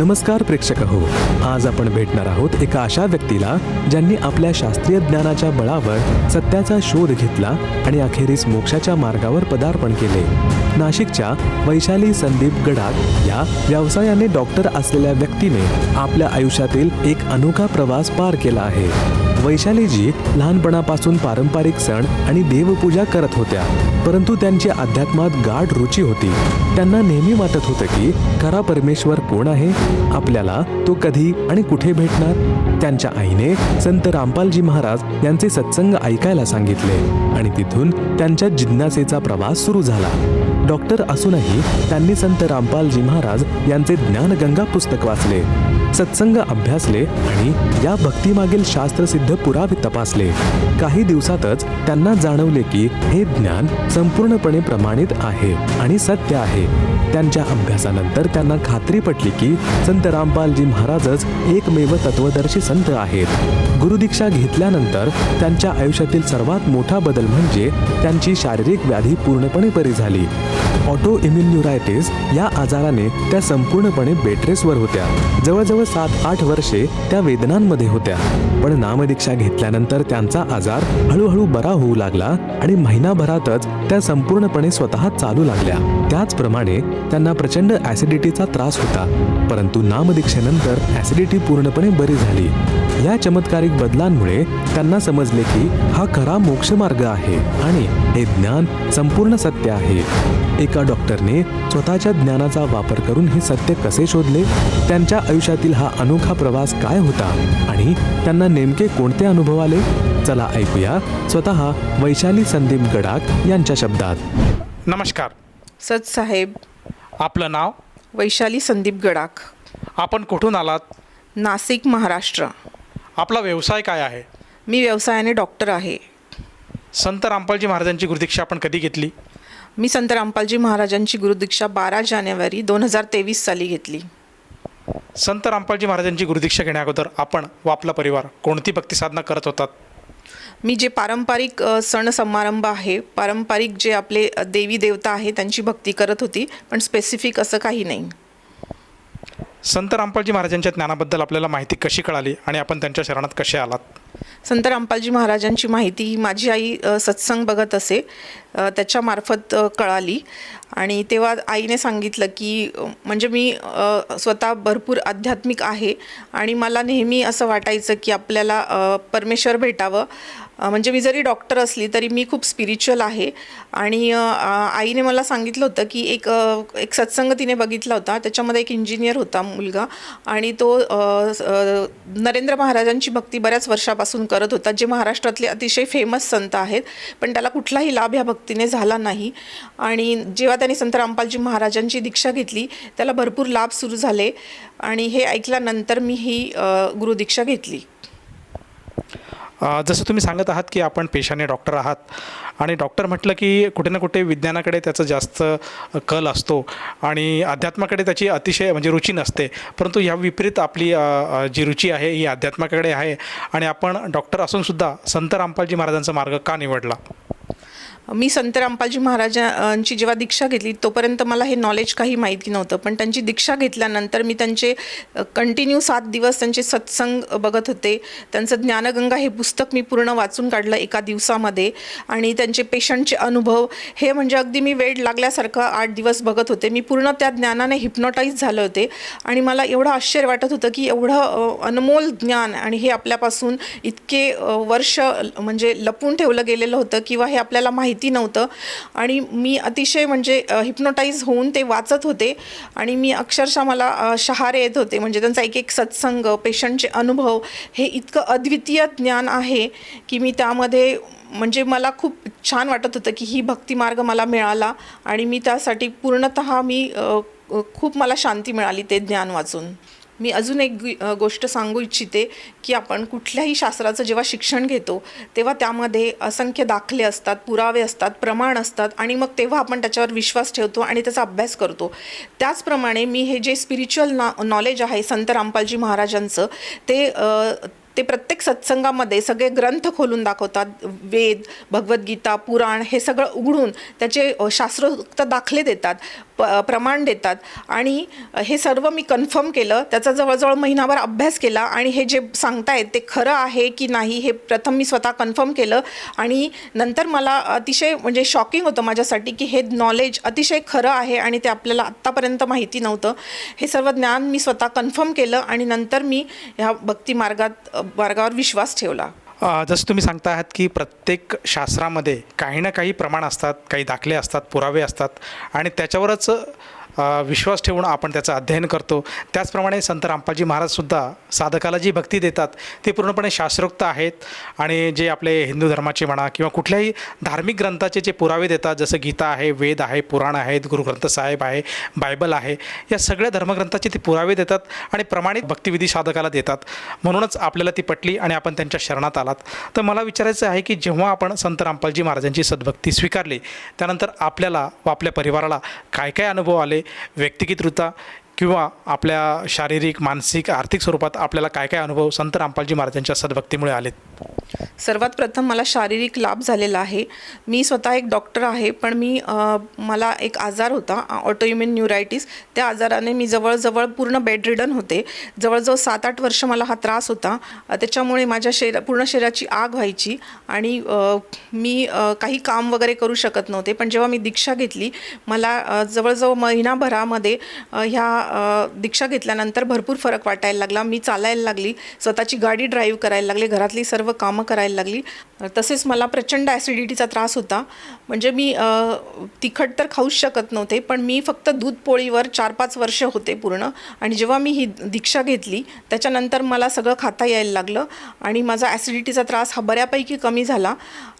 नमस्कार प्रेक्षक हो. आज आपण भेटणार आहोत एका अशा व्यक्तीला ज्यांनी आपल्या शास्त्रीय ज्ञानाच्या बळावर सत्याचा शोध घेतला आणि अखेरीस मोक्षाच्या मार्गावर पदार्पण केले. नाशिकच्या वैशाली संदीप गडाख या व्यवसायाने डॉक्टर असलेल्या व्यक्तीने आपल्या आयुष्यातील एक अनोखा प्रवास पार केला आहे. वैशालीजी लहानपणापासून पारंपरिक सण आणि देवपूजा करत होत्या. परंतु त्यांची अध्यात्मात गाढ रुची होती. त्यांना नेहमी वाटत होतं की खरा परमेश्वर कोण आहे? आपल्याला तो कधी आणि कुठे भेटणार? त्यांच्या आईने संत रामपालजी महाराज यांचे सत्संग ऐकायला सांगितले आणि तिथून त्यांच्या जिज्ञासेचा प्रवास सुरू झाला. डॉक्टर असूनही त्यांनी संत रामपालजी महाराज यांचे ज्ञानगंगा पुस्तक वाचले सत्संग अभ्यासले आणि या भक्तीमागील शास्त्रसिद्ध पुरावे तपासले. काही दिवसातच त्यांना जाणवले की हे ज्ञान संपूर्णपणे प्रमाणित आहे आणि सत्य आहे. त्यांच्या अभ्यासानंतर त्यांना खात्री पटली की संत रामपालजी महाराजच एकमेव तत्वदर्शी संत आहेत. गुरुदीक्षा घेतल्यानंतर त्यांच्या आयुष्यातील सर्वात मोठा बदल म्हणजे त्यांची शारीरिक व्याधी पूर्णपणे बरी झाली. ऑटो इम्युन्युरायटिस या आजाराने त्या संपूर्णपणे बेटरेसवर होत्या. जवळजवळ सात आठ वर्षे त्या वेदनांमध्ये होत्या. पण नामधिक नामदीक्षा घेतल्यानंतर त्यांचा आजार हळूहळू बरा होऊ लागला आणि महिनाभरातच त्या संपूर्णपणे स्वतः चालू लागल्या. त्याचप्रमाणे त्यांना प्रचंड ऍसिडिटीचा त्रास होता परंतु नामदीक्षेनंतर ऍसिडिटी पूर्णपणे बरी झाली. या चमत्कारिक बदलांमुळे त्यांना समजले की हा खरा मोक्षमार्ग आहे आणि हे ज्ञान संपूर्ण सत्य आहे. एका डॉक्टरने स्वतःच्या ज्ञानाचा वापर करून हे सत्य कसे शोधले? त्यांच्या आयुष्यातील हा अनोखा प्रवास काय होता? आणि त्यांना नेमके कोण कोणते अनुभव आले? चला ऐकूया. स्वतः वैशाली संदीप गडाख यांच्या शब्दात. नमस्कार. सच साहेब. आपलं नाव? वैशाली संदीप गडाख. आपण कुठून आलात? नाशिक महाराष्ट्र. आपला व्यवसाय काय आहे? मी व्यवसायाने डॉक्टर आहे. संत रामपालजी महाराजांची गुरुदीक्षा आपण कधी घेतली? मी संत रामपालजी महाराजांची गुरुदीक्षा बारा जानेवारी दोन हजार तेवीस साली घेतली. संत रामपालजी महाराजांची गुरुदीक्षा घेण्याअगोदर आपण व आपला परिवार कोणती भक्तिसाधना करत होतात? मी जे पारंपरिक सण समारंभ आहे पारंपरिक जे आपले देवी देवता आहे त्यांची भक्ती करत होती पण स्पेसिफिक असं काही नाही. संत रामपालजी महाराजांच्या ज्ञानाबद्दल आपल्याला माहिती कशी कळाली आणि आपण त्यांच्या शरणात कसे आलात? संत रामपालजी महाराजांची माहिती ही माझी आई सत्संग बघत असे. त्याच्यामार्फत कळाली. आणि तेव्हा आईने सांगितलं की म्हणजे मी स्वतः भरपूर आध्यात्मिक आहे आणि मला नेहमी असं वाटायचं की आपल्याला परमेश्वर भेटावं. म्हणजे मी जरी डॉक्टर असली तरी मी खूप स्पिरिच्युअल आहे. आणि आईने मला सांगितलं होतं की एक एक सत्संग तिने बघितला होता. त्याच्यामध्ये एक इंजिनियर होता मुलगा. आणि तो नरेंद्र महाराजांची भक्ती बऱ्याच वर्षापासून करत होता जे महाराष्ट्रातले अतिशय फेमस संत आहेत. पण त्याला कुठलाही लाभ ह्या भक्तीने झाला नाही. आणि जेव्हा त्यांनी संत रामपालजी महाराजांची दीक्षा घेतली त्याला भरपूर लाभ सुरू झाले. आणि हे ऐकल्यानंतर मी ही गुरुदीक्षा घेतली. जसं तुम्ही सांगत आहात की आपण पेशाने डॉक्टर आहात आणि डॉक्टर म्हटलं की कुठे ना कुठे विज्ञानाकडे त्याचा जास्त कल असतो आणि अध्यात्माकडे त्याची अतिशय म्हणजे रुची नसते. परंतु ह्या विपरीत आपली जी रुची आहे ही अध्यात्माकडे आहे आणि आपण डॉक्टर असूनसुद्धा संत रामपालजी महाराजांचा मार्ग का निवडला? मी संत रामपालजी महाराजांची जेव्हा दीक्षा घेतली तोपर्यंत मला हे नॉलेज काही माहिती नव्हतं. पण त्यांची दीक्षा घेतल्यानंतर मी त्यांचे कंटिन्यू सात दिवस त्यांचे सत्संग बघत होते. त्यांचं ज्ञानगंगा हे पुस्तक मी पूर्ण वाचून काढलं एका दिवसामध्ये. आणि त्यांचे पेशंटचे अनुभव हे म्हणजे अगदी मी वेळ लागल्यासारखं आठ दिवस बघत होते. मी पूर्ण त्या ज्ञानाने हिप्नोटाईज झाले होते. आणि मला एवढं आश्चर्य वाटत होतं की एवढं अनमोल ज्ञान आणि हे आपल्यापासून इतके वर्ष म्हणजे लपून ठेवलं गेलेलं होतं किंवा हे आपल्याला माहिती नव्हतं. आणि मी अतिशय म्हणजे हिप्नोटाईज होऊन ते वाचत होते. आणि मी अक्षरशः मला शहारे येत होते. म्हणजे त्यांचा एक एक सत्संग पेशंटचे अनुभव हे इतकं अद्वितीय ज्ञान आहे की मी त्यामध्ये म्हणजे मला खूप छान वाटत होतं की ही भक्तिमार्ग मला मिळाला. आणि मी त्यासाठी पूर्णतः मी खूप मला शांती मिळाली ते ज्ञान वाचून. मी अजून एक गोष्ट सांगू इच्छिते की आपण कुठल्याही शास्त्राचं जेव्हा शिक्षण घेतो तेव्हा त्यामध्ये असंख्य दाखले असतात पुरावे असतात प्रमाण असतात आणि मग तेव्हा आपण त्याच्यावर विश्वास ठेवतो आणि त्याचा अभ्यास करतो. त्याचप्रमाणे मी हे जे स्पिरिच्युअल नॉ नॉलेज आहे संत रामपालजी महाराजांचं ते ते प्रत्येक सत्संगामध्ये सगळे ग्रंथ खोलून दाखवतात. वेद भगवद्गीता पुराण हे सगळं उघडून त्याचे शास्त्रोक्त दाखले देतात प प्रमाण देतात. आणि हे सर्व मी कन्फर्म केलं. त्याचा जवळजवळ महिनाभर अभ्यास केला आणि हे जे सांगतायत ते खरं आहे की नाही हे प्रथम मी स्वतः कन्फर्म केलं. आणि नंतर मला अतिशय म्हणजे शॉकिंग होतं माझ्यासाठी की हे नॉलेज अतिशय खरं आहे आणि ते आपल्याला आत्तापर्यंत माहिती नव्हतं. हे सर्व ज्ञान मी स्वतः कन्फर्म केलं आणि नंतर मी ह्या भक्ती मार्गात मार्गावर विश्वास ठेवला. जसं तुम्ही सांगता आहात की प्रत्येक शास्त्रामध्ये काही ना काही प्रमाण असतात काही दाखले असतात पुरावे असतात आणि त्याच्यावरच विश्वास ठेवून आपण त्याचं अध्ययन करतो. त्याचप्रमाणे संत रामपाजी महाराजसुद्धा साधकाला जी भक्ती देतात ती पूर्णपणे शास्त्रोक्त आहेत. आणि जे आपले हिंदू धर्माचे म्हणा किंवा कुठल्याही धार्मिक ग्रंथाचे जे पुरावे देतात जसं गीता आहे वेद आहे पुराण आहेत गुरुग्रंथ साहेब आहे बायबल आहे या सगळ्या धर्मग्रंथाचे ते पुरावे देतात आणि प्रमाणित भक्तिविधी साधकाला देतात. म्हणूनच आपल्याला ती पटली आणि आपण त्यांच्या शरणात आलात. तर मला विचारायचं आहे की जेव्हा आपण संत रामपालजी महाराजांची सद्भक्ती स्वीकारली त्यानंतर आपल्याला व आपल्या परिवाराला काय काय अनुभव आले? व्यक्तिगतरित्या किंवा आपल्या शारीरिक मानसिक आर्थिक स्वरूपात आपल्याला काय काय अनुभव संत रामपालजी महाराजांच्या सद्भक्तीमुळे आलेत? सर्वात प्रथम मला शारीरिक लाभ झालेला आहे. मी स्वतः एक डॉक्टर आहे पण मी अ, मला एक आजार होता ऑटोइम्युन न्यूरायटिस. त्या आजाराने मी जवळजवळ पूर्ण बेडरिडन होते. जवळजवळ सात आठ वर्ष मला हा त्रास होता. अ, त्याच्यामुळे माझ्या शरीर पूर्ण शरीराची आग व्हायची आणि अ, मी अ, काही काम वगैरे करू शकत नव्हते. पण जेव्हा मी दीक्षा घेतली मला अ, जवळजवळ महिनाभरामध्ये अ, ह्या दीक्षा घेतल्यानंतर भरपूर फरक वाटायला लागला. मी चालायला लागली. स्वतःची गाडी ड्राईव्ह करायला लागली. घरातली सर्व कामं करायला लागली. तसेच मला प्रचंड ॲसिडिटीचा त्रास होता. म्हणजे मी तिखट तर खाऊच शकत नव्हते पण मी फक्त दूध पोळीवर चार पाच वर्ष होते पूर्ण. आणि जेव्हा मी ही दीक्षा घेतली त्याच्यानंतर मला सगळं खाता यायला लागलं आणि माझा ॲसिडिटीचा त्रास हा बऱ्यापैकी कमी झाला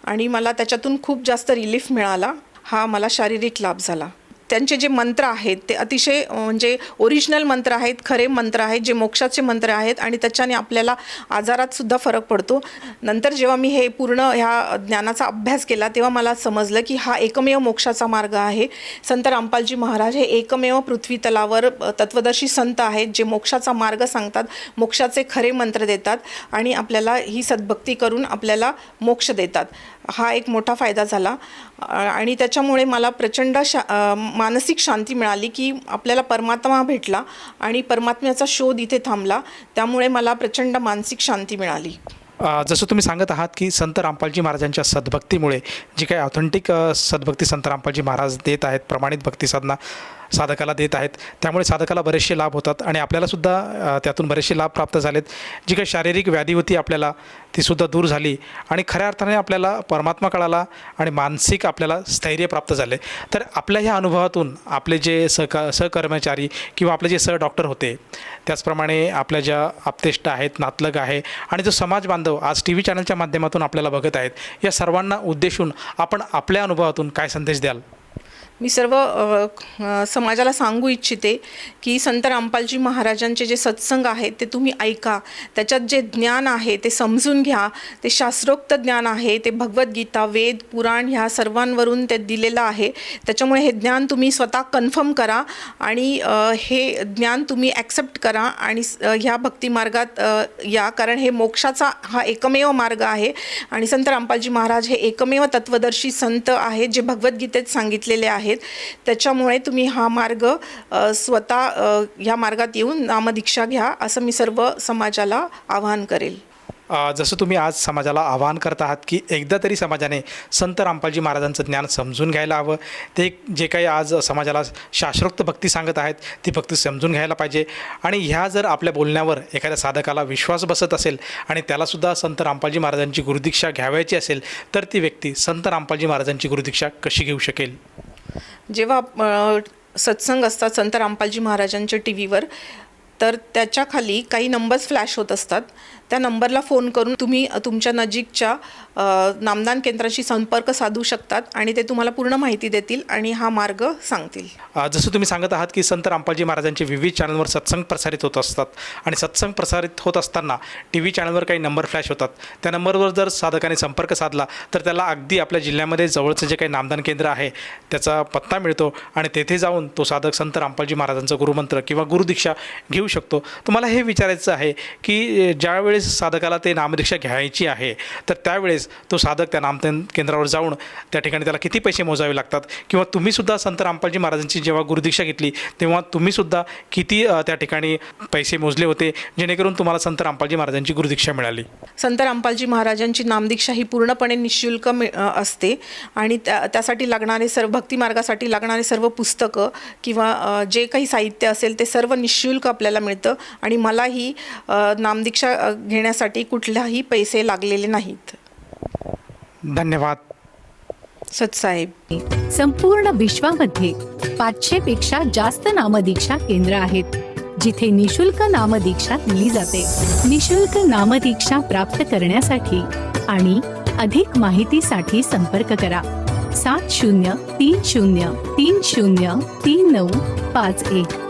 आणि मला त्याच्यातून खूप जास्त रिलीफ मिळाला. हा मला शारीरिक लाभ झाला. त्यांचे जे मंत्र आहेत ते अतिशय म्हणजे ओरिजिनल मंत्र आहेत खरे मंत्र आहेत जे मोक्षाचे मंत्र आहेत आणि त्याच्याने आपल्याला आजारात सुद्धा फरक पडतो. नंतर जेव्हा मी हे पूर्ण ह्या ज्ञानाचा अभ्यास केला तेव्हा मला समजलं की हा एकमेव मोक्षाचा मार्ग आहे. संत रामपालजी महाराज हे एकमेव पृथ्वी तलावर तत्वदर्शी संत आहेत जे मोक्षाचा मार्ग सांगतात मोक्षाचे खरे मंत्र देतात आणि आपल्याला ही सद्भक्ती करून आपल्याला मोक्ष देतात. हा एक मोठा फायदा झाला. आणि त्याच्यामुळे मला प्रचंड शा मानसिक शांती मिळाली की आपल्याला परमात्मा भेटला आणि परमात्म्याचा शोध इथे थांबला. त्यामुळे मला प्रचंड मानसिक शांती मिळाली. जसं तुम्ही सांगत आहात की संत रामपालजी महाराजांच्या सद्भक्तीमुळे जी काही ऑथेंटिक सद्भक्ती संत रामपालजी महाराज देत आहेत प्रमाणित भक्ती साधना साधकाला देत आहेत. त्यामुळे साधकाला बरेचसे लाभ होतात आणि आपल्यालासुद्धा त्यातून बरेचसे लाभ प्राप्त झालेत. जी काही शारीरिक व्याधी होती आपल्याला तीसुद्धा दूर झाली आणि खऱ्या अर्थाने आपल्याला परमात्मा कळाला आणि मानसिक आपल्याला स्थैर्य प्राप्त झाले. तर आपल्या ह्या अनुभवातून आपले जे सहका सहकर्मचारी किंवा आपले जे सह डॉक्टर होते त्याचप्रमाणे आपल्या ज्या आप्तेष्ट आहेत नातलग आहे आणि जो समाज बांधव आज टी व्ही चॅनलच्या माध्यमातून आपल्याला बघत आहेत या सर्वांना उद्देशून आपण आपल्या अनुभवातून काय संदेश द्याल? मी सर्व समाजाला सांगू इच्छिते की संत रामपालजी महाराजांचे जे सत्संग आहेत ते तुम्ही ऐका. त्याच्यात जे ज्ञान आहे ते समजून घ्या. ते शास्त्रोक्त ज्ञान आहे ते भगवद्गीता वेद पुराण ह्या सर्वांवरून ते दिलेलं आहे. त्याच्यामुळे हे ज्ञान तुम्ही स्वतः कन्फर्म करा आणि हे ज्ञान तुम्ही ॲक्सेप्ट करा आणि ह्या भक्तिमार्गात या. कारण हे मोक्षाचा हा एकमेव मार्ग आहे आणि संत रामपालजी महाराज हे एकमेव तत्वदर्शी संत आहेत जे भगवद्गीतेत सांगितले सांगितलेले आहेत. त्याच्यामुळे तुम्ही हा मार्ग स्वतः ह्या मार्गात येऊन नामदीक्षा घ्या असं मी सर्व समाजाला आवाहन करेल. जसं तुम्ही आज समाजाला आवाहन करत आहात की एकदा तरी समाजाने संत रामपालजी महाराजांचं ज्ञान समजून घ्यायला हवं. ते जे काही आज समाजाला शास्त्रोक्त भक्ती सांगत आहेत ती भक्ती समजून घ्यायला पाहिजे. आणि ह्या जर आपल्या बोलण्यावर एखाद्या साधकाला विश्वास बसत असेल आणि त्यालासुद्धा संत रामपालजी महाराजांची गुरुदीक्षा घ्यावयाची असेल तर ती व्यक्ती संत रामपालजी महाराजांची गुरुदीक्षा कशी घेऊ शकेल? जेव्हा सत्संग असतात संत रामपालजी महाराजांच्या टी व्हीवर तर त्याच्याखाली काही नंबर्स फ्लॅश होत असतात. त्या नंबरला फोन करून तुम्ही तुमच्या नजीकच्या नामदान केंद्राशी संपर्क साधू शकतात आणि ते तुम्हाला पूर्ण माहिती देतील आणि हा मार्ग सांगतील. जसं तुम्ही सांगत आहात की संत रामपालजी महाराजांचे विविध चॅनलवर सत्संग प्रसारित होत असतात आणि सत्संग प्रसारित होत असताना टी व्ही चॅनलवर काही नंबर फ्लॅश होतात. त्या नंबरवर जर साधकाने संपर्क साधला तर त्याला अगदी आपल्या जिल्ह्यामध्ये जवळचं जे काही नामदान केंद्र आहे त्याचा पत्ता मिळतो आणि तेथे जाऊन तो साधक संत रामपालजी महाराजांचा गुरुमंत्र किंवा गुरुदीक्षा घेऊ शकतो. तुम्हाला हे विचारायचं आहे की ज्यावेळेस ज्यावेळेस साधकाला ते नामदीक्षा घ्यायची आहे तर त्यावेळेस तो साधक त्या नामतेन केंद्रावर जाऊन त्या ठिकाणी त्याला किती पैसे मोजावे लागतात? किंवा तुम्हीसुद्धा संत रामपालजी महाराजांची जेव्हा गुरुदीक्षा घेतली तेव्हा तुम्हीसुद्धा किती त्या ठिकाणी पैसे मोजले होते जेणेकरून तुम्हाला संत रामपालजी महाराजांची गुरुदीक्षा मिळाली? संत रामपालजी महाराजांची नामदीक्षा ही पूर्णपणे निशुल्क मिळ- असते. आणि त्या त्यासाठी लागणारे सर्व भक्ती मार्गासाठी लागणारे सर्व पुस्तकं किंवा जे काही साहित्य असेल ते सर्व निशुल्क आपल्याला मिळतं. आणि मलाही नामदीक्षा घेण्यासाठी कुठलाही पैसे लागलेले नाहीत. धन्यवाद. सतसाहेब. संपूर्ण विश्वामध्ये पाचशे पेक्षा जास्त नामदीक्षा केंद्र आहेत जिथे निशुल्क नामदीक्षा दिली जाते. निशुल्क नामदीक्षा प्राप्त करण्यासाठी आणि अधिक माहितीसाठी संपर्क करा. सात शून्य तीन शून्य तीन शून्य तीन नऊ पाच एक.